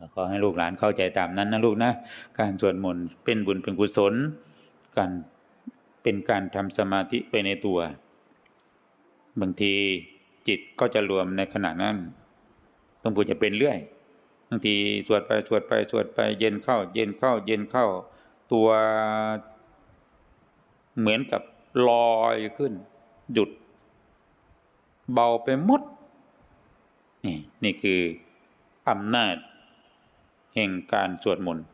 ก็ขอให้ลูกหลานเข้าใจตามนั้นนะลูกนะ การสวดมนต์เป็นบุญเป็นกุศล การเป็นการทำสมาธิไปในตัว บางทีจิตก็จะรวมในขณะนั้นต้องพูดจะเป็นเรื่อยบางทีสวดไปสวดไปสวดไปเย็นเข้า เย็นเข้า เย็นเข้า ตัวเหมือนกับลอยขึ้น หยุด เบาไปหมด นี่นี่คืออำนาจ แห่งการสวดมนต์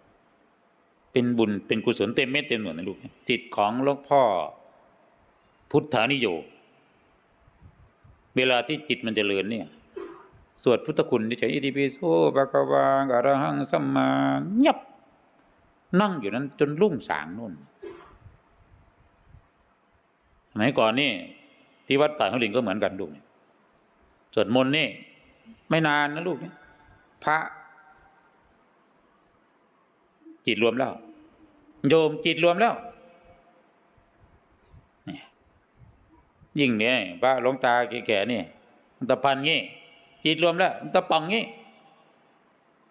เป็นบุญเป็นกุศลเต็มเม็ดเต็มหน่วยนะลูกสิทธิ์ของหลวงพ่อพุทธานิโย เวลาที่จิตมันจเจริญเนี่ย สวดพุทธคุณที่ใช้อิติปิโสปะกวาอรหังสัมมาเงียบนั่งอยู่นั้นจนรุ่งสางนู่นสมัยก่อนนี่ ที่วัดป่าเขาลิงก็เหมือนกันลูกสวดมนต์นี่ ไม่นานนะลูกเนี่ยพระ จิตรวมแล้ว โยมจิตรวมแล้วนี่ยิ่งเนี่ยพระหลวงตาแก่ๆนี่มันตะพันงี้ จิตรวมแล้ว มันตะป่องงี้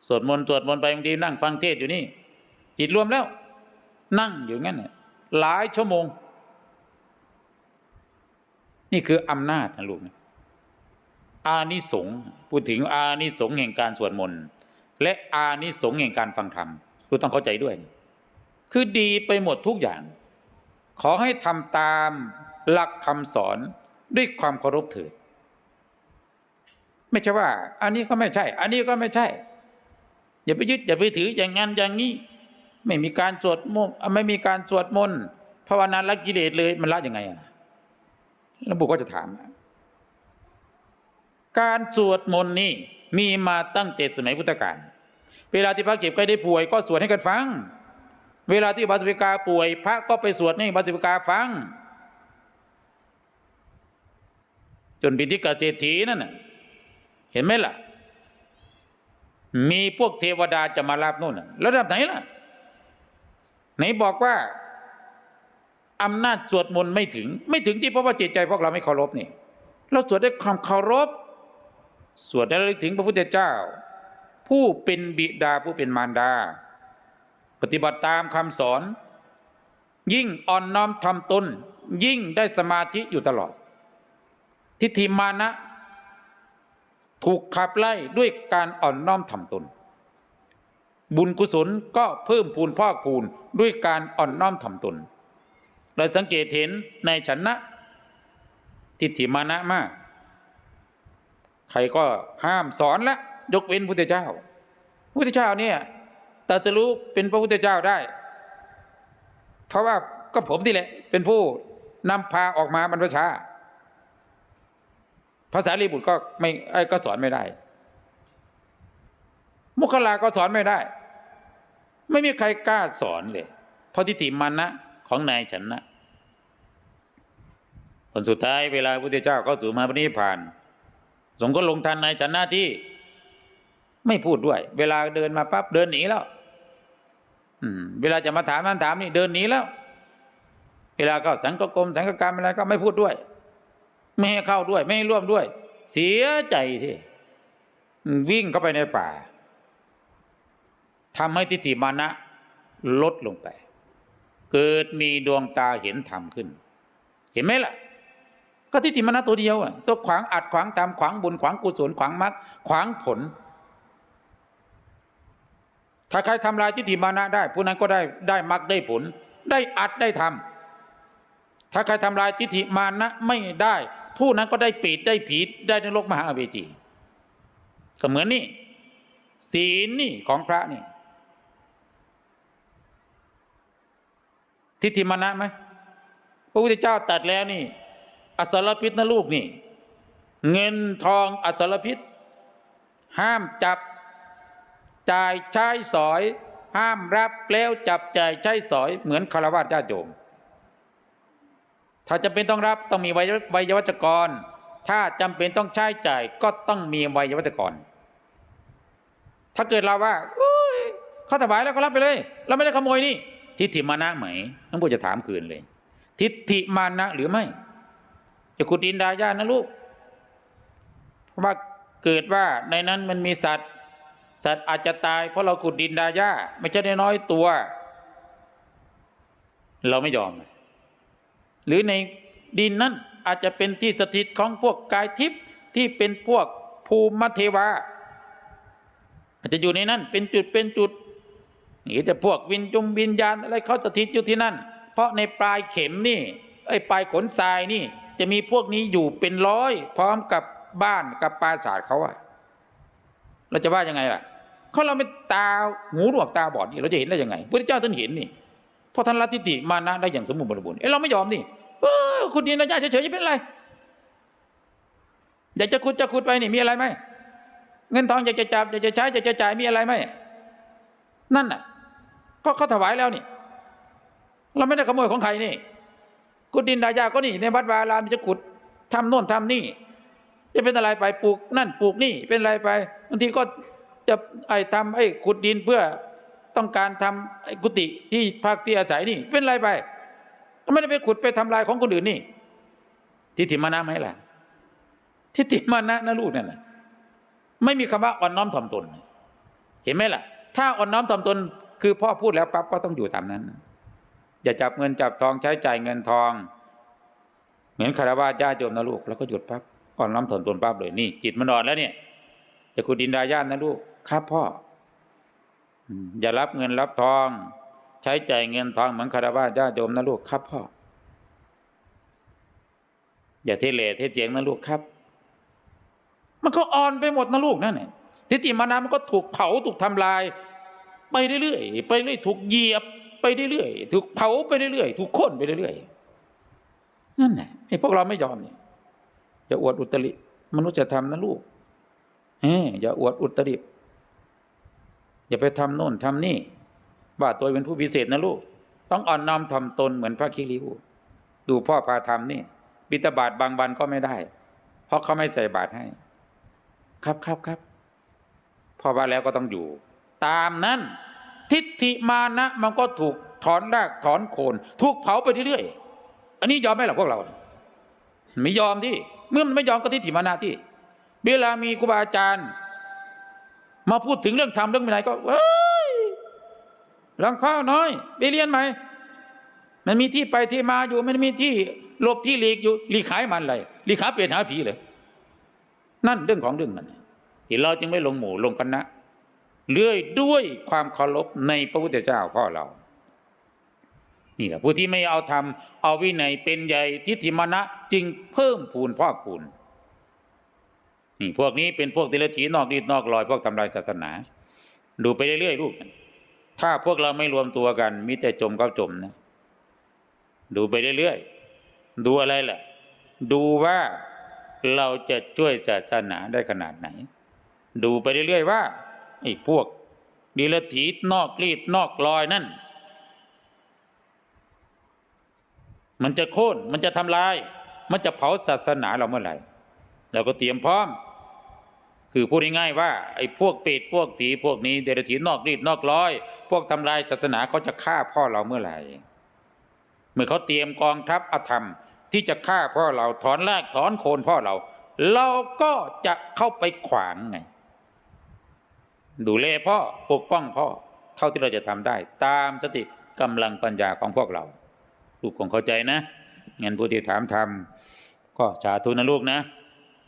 สวดมนต์สวดมนต์ไปบางทีนั่งฟังเทศอยู่นี่ จิตรวมแล้ว นั่งอยู่งั้นน่ะหลายชั่วโมง นี่คืออำนาจนะลูกนะอานิสงส์พูดถึงอานิสงส์แห่งการสวดมนต์และอานิสงส์แห่งการฟังธรรม ลูกต้องเข้าใจด้วย คือดีไปหมดทุกอย่าง ขอให้ทำตามหลักคำสอนด้วยความเคารพเถิดไม่ใช่ว่า อันนี้ก็ไม่ใช่ อันนี้ก็ไม่ใช่ อย่าไปยึดอย่าไปถืออย่างนั้นอย่างนี้ ไม่มีการสวดมนต์ไม่มีการสวดมนต์ภาวนาละกิเลสเลยมันละยังไงอะแล้วบุกก็จะถาม การสวดมนต์นี่มีมาตั้งแต่สมัยพุทธกาล เวลาที่พระเก็บใกล้ได้ป่วย ก็สวดให้กันฟัง เวลาที่บาสิกาป่วย พระก็ไปสวดให้บาสิกาฟัง จนปิติกาเศรษฐีนั่นน่ะเห็นไหมล่ะ มีพวกเทวดาจะมารับนู่นน่ะระดับไหนล่ะ ไหนบอกว่าอำนาจสวดมนต์ไม่ถึง ไม่ถึงที่เพราะว่าจิตใจพวกเราไม่เคารพนี่ เราสวดด้วยความเคารพ สวดได้ลึกถึงพระพุทธเจ้า ผู้เป็นบิดาผู้เป็นมารดา ปฏิบัติตามคำสอน ยิ่งอ่อนน้อมทำตนยิ่งได้สมาธิอยู่ตลอด ทิฏฐิมานะ ถูกขับไล่ด้วยการอ่อนน้อมทำตน บุญกุศลก็เพิ่มพูนพอกพูนด้วยการอ่อนน้อมทำตน เราสังเกตเห็นในฉันนะ ทิฏฐิมานะมาก ใครก็ห้ามสอนละ ยกเว้นพุทธเจ้าพุทธเจ้าเนี่ยตรัสรู้เป็นพระพุทธเจ้าได้ เพราะว่าก็ผมนี่แหละ เป็นผู้นำพาออกมาบรรพชาภาษาลีบุตรก็ไม่ไอ้ก็สอนไม่ได้ มุขลาก็สอนไม่ได้ ไม่มีใครกล้าสอนเลยเพราะทิฏฐิมานนะของนายฉันนะผลสุดท้ายเวลาพระพุทธเจ้าเข้าสู่มาปณิพานสงก็ลงทันในฉันหน้าที่ ไม่พูดด้วย เวลาเดินมาปั๊บเดินหนีแล้ว อืม เวลาจะมาถามนั่นถามนี่เดินหนีแล้ว เวลาเข้าสังกกรมสังกกรรมอะไรก็ไม่พูดด้วย ไม่ให้เข้าด้วย ไม่ให้ร่วมด้วย เสียใจที่วิ่งเข้าไปในป่าทำให้ทิฏฐิมานะ ลดลงไป เกิดมีดวงตาเห็นธรรมขึ้น เห็นไหมล่ะ ก็ทิฏฐิมานะตัวเดียวอะตัวขวางอัดขวางตามขวางบุญขวางกุศลขวางมรรคขวางผล ถ้าใครทำลายทิฏฐิมานะได้ผู้นั้นก็ได้ได้มรรคได้ผล ได้อัดได้ทำถ้าใครทำลายทิฏฐิมานะไม่ได้ ผู้นั้นก็ได้ปีดได้ผีได้ในรกมหาอเวจีก็เหมือนนี่ศีลนี่ของพระนี่ทิฏฐิมานะไหมพระพุทธเจ้าตัดแล้วนี่อสรพิษนะลูกนี่ เงินทองอสรพิษ ห้ามจับ จ่ายใช้สอย ห้ามรับแล้วจับจ่ายใช้สอยเหมือนคารวะญาติโยม ถ้าจำเป็นต้องรับต้องมีวัยวัจกร ถ้าจำเป็นต้องใช้จ่ายก็ต้องมีวัยวัจกร ถ้าเกิดเราว่าเขาถวายแล้วก็รับไปเลย เราไม่ได้ขโมยนี่ ทิฏฐิมานะไหมน้องพูจะถามคืนเลย ทิฏฐิมานะหรือไม่ จะขุดดินดายานะลูก เพราะว่าเกิดว่าในนั้นมันมีสัตว์ สัตว์อาจจะตายเพราะเราขุดดินดาหญ้าไม่ใช่น้อยตัว เราไม่ยอม หรือในดินนั้นอาจจะเป็นที่สถิตของพวกกายทิพย์ที่เป็นพวกภูมิเทวาอาจจะอยู่ในนั้น เป็นจุดเป็นจุดนี่จะพวกวินจุมวิญญาณอะไรเขาสถิตอยู่ที่นั่น เพราะในปลายเข็มนี่ไอ้ปลายขนทรายนี่ จะมีพวกนี้อยู่เป็นร้อย พร้อมกับบ้านกับปราสาทเขาอะ เราจะว่ายังไงล่ะเขาเราไม่ตาหูหนวกตาบอดนี่เราจะเห็นได้ยังไงพระเจ้าท่านเห็นนี่พราะท่านละทิฏฐิมานะได้อย่างสมบูรณ์บริบูรณ์เอ้เราไม่ยอมนี่เออคุณดินนะญาติเฉยๆจะเป็นอะไรอยากจะขุดจะขุดไปนี่มีอะไรไหมเงินทองอยากจะจับอยากจะใช้อยากจะจ่ายมีอะไรไหมนั่นน่ะก็เขาถวายแล้วนี่ เราไม่ได้ขโมยของใครนี่ ขุดดินดายาก็นี่ในวัดวาอารามจะขุดทำโน่นทำนี่ จะเป็นอะไรไปปลูกนั่นปลูกนี่เป็นอะไรไปบางทีก็จะไอ้ทำไอ้ขุดดินเพื่อต้องการทำไอ้กุฏิที่พักที่อาศัยนี่ เป็นอะไรไปก็ไม่ได้ไปขุดไปทำลายของคนอื่นนี่ ทิฏฐิมานะไหมล่ะ ทิฏฐิมานะนะลูกนั่นนะไม่มีคำว่าอ่อนน้อมถ่อมตน เห็นไหมล่ะ ถ้าอ่อนน้อมถ่อมตน คือพ่อพูดแล้วปั๊บก็ต้องอยู่ตามนั้น อย่าจับเงินจับทองใช้จ่ายเงินทอง เหมือนคารวะญาติโยมนะลูก แล้วก็หยุดปั๊บ อ่อนน้อมถ่อมตนปั๊บเลยนี่ จิตมันอ่อนแล้วเนี่ยอย่าคุณดินดาญาตนะลูกครับพ่ออย่ารับเงินรับทอง ใช้จ่ายเงินทองเหมือนคารวะญาติโยมนะลูกครับพ่ออย่าเทเลเทเสียงนะลูกครับ มันก็อ่อนไปหมดนะลูกนั่นแหละทิฏฐิมานะมันก็ถูกเผาถูกทำลาย ไปเรื่อยๆไปเรื่อยถูกเหยียบไปเรื่อยๆถูกเผาไปเรื่อยๆถูกโค่นไปเรื่อยๆนั่นแหละไอ้พวกเราไม่ยอมเนี่ย อย่าอวดอุตริ มนุษยธรรมนะลูกเฮ้อย่าอวดอุตริอย่าไปทำโน่นทำนี่ว่าตัวเป็นผู้พิเศษนะลูก ต้องอ่อนน้อมถ่อมตนเหมือนพระคิริวดูพ่อพาทำนี่บิณฑบาตบางวันก็ไม่ได้ เพราะเขาไม่ใส่บาตรให้ ครับครับครับพอว่าแล้วก็ต้องอยู่ ตามนั้น ทิฏฐิมานะ มันก็ถูกถอนรากถอนโคน ถูกเผาไปเรื่อยๆอันนี้ยอมไหมล่ะพวกเรา ไม่ยอมที่ เมื่อมันไม่ยอมก็ทิฏฐิมานะที่ เวลามีครูบาอาจารย์ มาพูดถึงเรื่องธรรมเรื่องวินัยก็เอ้ยหลังข้าวน้อยไปเรียนไหมมันมีที่ไปที่มาอยู่มันมีที่หลบที่หลีกอยู่หลีกขายมันอะไรหลีกขาเปลี่ยนหาผีเลย นั่นเรื่องของเรื่องมันที่เราจึงไม่ลงหมู่ลงคณะเลื่อยด้วยความเคารพในพระพุทธเจ้าพ่อเรา นี่แหละผู้ที่ไม่เอาธรรมเอาวินัยเป็นใหญ่ทิฏฐิมานะจึงเพิ่มพูนพอกพูนนี่พวกนี้เป็นพวกเดรัจฉีนอกดีนอกลอยพวกทำลายศาสนา ดูไปเรื่อยๆลูกถ้าพวกเราไม่รวมตัวกันมีแต่จมก็จมนะ ดูไปเรื่อยๆดูอะไรล่ะ ดูว่าเราจะช่วยศาสนาได้ขนาดไหน ดูไปเรื่อยๆว่าไอ้พวกดีลถีนอกรีดนอกลอยนั่น มันจะโค่นมันจะทำลาย มันจะเผาศาสนาเราเมื่อไหร่เราก็เตรียมพร้อม คือพูดง่ายๆว่าไอ้พวกเปรตพวกผีพวกนี้เดรัจฉีนอกรีดนอกลอย พวกทำลายศาสนาเขาจะฆ่าพ่อเราเมื่อไหร่เมื่อเขาเตรียมกองทัพอธรรม ที่จะฆ่าพ่อเราถอนรากถอนโคนพ่อเรา เราก็จะเข้าไปขวางไงดูแลพ่อปกป้องพ่อเท่าที่เราจะทำได้ ตามสติกำลังปัญญาของพวกเรา ลูกคงเข้าใจนะงั้นผู้ที่ถามทำก็สาธุนะลูกนะ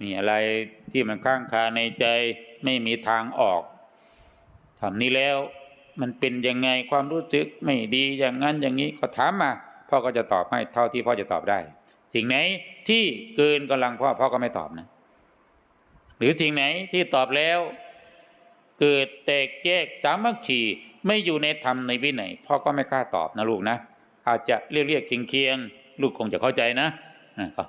มีอะไรที่มันข้างคาในใจไม่มีทางออกทำนี้แล้วมันเป็นยังไงความรู้สึกไม่ดีอย่างนั้นอย่างนี้ก็ถามมา พ่อก็จะตอบให้เท่าที่พ่อจะตอบได้ สิ่งไหนที่เกินกำลังพ่อพ่อก็ไม่ตอบนะ หรือสิ่งไหนที่ตอบแล้ว เกิดแตกแยกสามัคคีไม่อยู่ในธรรมในวินัยพ่อก็ไม่กล้าตอบนะลูกนะ อาจจะเรียกเรียกเคียงเคียงลูกคงจะเข้าใจนะอะก็